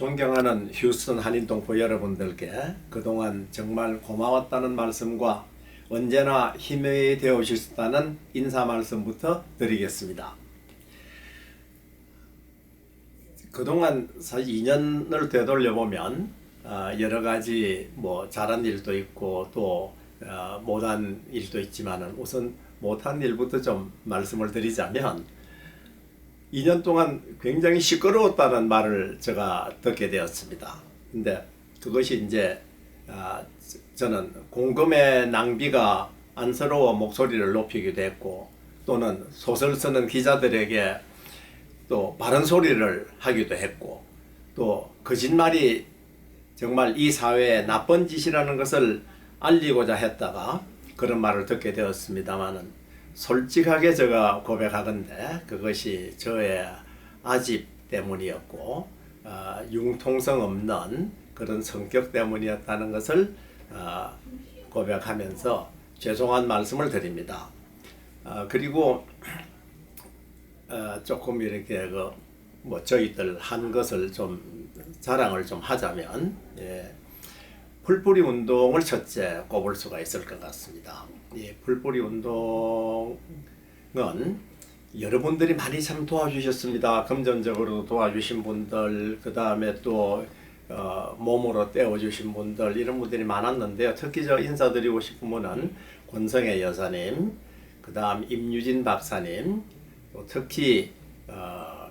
존경하는 휴스턴 한인동포 여러분들께 그동안 정말 고마웠다는 말씀과 언제나 힘이 되어 주셨다는 인사 말씀부터 드리겠습니다. 그동안 사실 2년을 되돌려 보면 어, 여러 가지 뭐 잘한 일도 있고 또 어, 못한 일도 있지만은 우선 못한 일부터 좀 말씀을 드리자면 2년 동안 굉장히 시끄러웠다는 말을 제가 듣게 되었습니다. 근데 그것이 이제 아, 저는 공금의 낭비가 안쓰러워 목소리를 높이기도 했고 또는 소설 쓰는 기자들에게 또 바른 소리를 하기도 했고 또 거짓말이 정말 이 사회에 나쁜 짓이라는 것을 알리고자 했다가 그런 말을 듣게 되었습니다마는 솔직하게 제가 고백하건데 그것이 저의 아집 때문이었고 어, 융통성 없는 그런 성격 때문이었다는 것을 어, 고백하면서 죄송한 말씀을 드립니다. 어, 그리고 어, 조금 이렇게 그 뭐 저희들 한 것을 좀 자랑을 좀 하자면 예, 풀뿌리 운동을 첫째 꼽을 수가 있을 것 같습니다. 예, 풀뿌리 운동은 여러분들이 많이 참 도와주셨습니다. 금전적으로 도와주신 분들, 그 다음에 또 어, 몸으로 떼어주신 분들 이런 분들이 많았는데요. 특히 저 인사드리고 싶은 분은 권성애 여사님, 그 다음 임유진 박사님, 또 특히 어,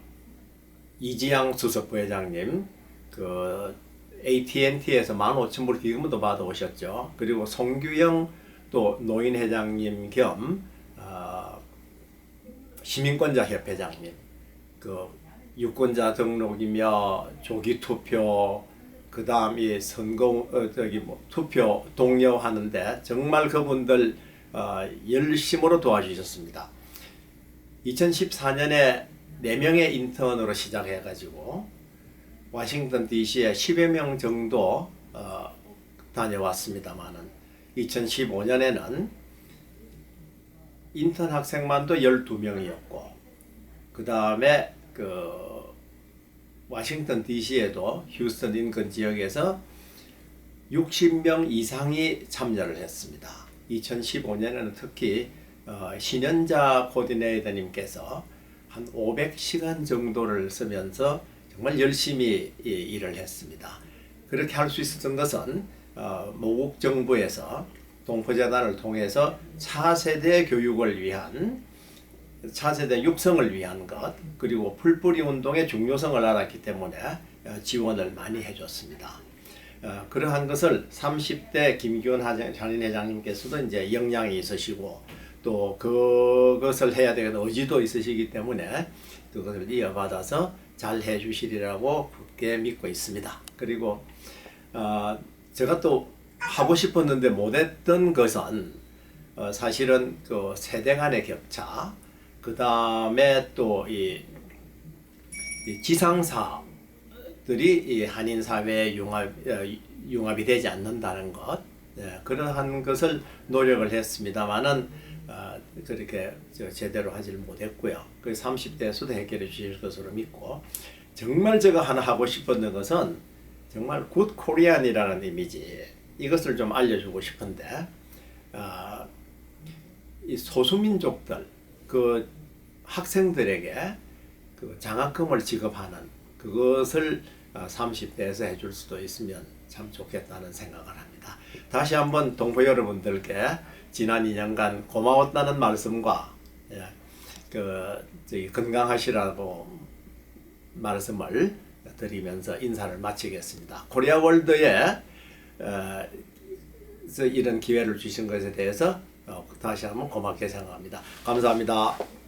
이지양 수석부회장님, 그 AT&T에서 15,000불 기금도 받아오셨죠. 그리고 송규영 또 노인회장님 겸 어, 시민권자 협회장님, 그 유권자 등록이며 조기 투표, 그 다음이 선거 어, 저기 뭐 투표 독려하는데 정말 그분들 어, 열심으로 도와주셨습니다. 2014년에 4명의 인턴으로 시작해가지고 워싱턴 DC에 10여 명 정도 어, 다녀왔습니다만은 2015년에는 인턴 학생만도 12명이었고 그 다음에 그 워싱턴 DC에도 휴스턴 인근 지역에서 60명 이상이 참여를 했습니다. 2015년에는 특히 어, 신현자 코디네이터님께서 한 500시간 정도를 쓰면서 정말 열심히 이, 일을 했습니다. 그렇게 할 수 있었던 것은 어, 모국 정부에서 동포재단을 통해서 차세대 교육을 위한 차세대 육성을 위한 것 그리고 풀뿌리 운동의 중요성을 알았기 때문에 어, 지원을 많이 해줬습니다. 어, 그러한 것을 30대 김기훈 한인회장님께서도 이제 역량이 있으시고 또 그것을 해야 되는 의지도 있으시기 때문에 그것을 이어받아서 잘 해주시리라고 굳게 믿고 있습니다. 그리고 어, 제가 또 하고 싶었는데 못했던 것은 어, 사실은 그 세대 간의 격차, 그 다음에 또이 이 지상사들이 이 한인 사회에 융합 어, 융합이 되지 않는다는 것, 예, 그러한 것을 노력을 했습니다만은 어, 그렇게 저 제대로 하지를 못했고요. 그 30대에서도 해결해 주실 것으로 믿고 정말 제가 하나 하고 싶었던 것은 정말 굿 코리안이라는 이미지 이것을 좀 알려주고 싶은데 어, 이 소수민족들 그 학생들에게 그 장학금을 지급하는 그것을 어, 30대에서 해줄 수도 있으면 참 좋겠다는 생각을 합니다. 다시 한번 동포 여러분들께 지난 2년간 고마웠다는 말씀과 예, 그 건강하시라고 말씀을 드리면서 인사를 마치겠습니다. 코리아 월드에 어, 이런 기회를 주신 것에 대해서 어, 다시 한번 고맙게 생각합니다. 감사합니다.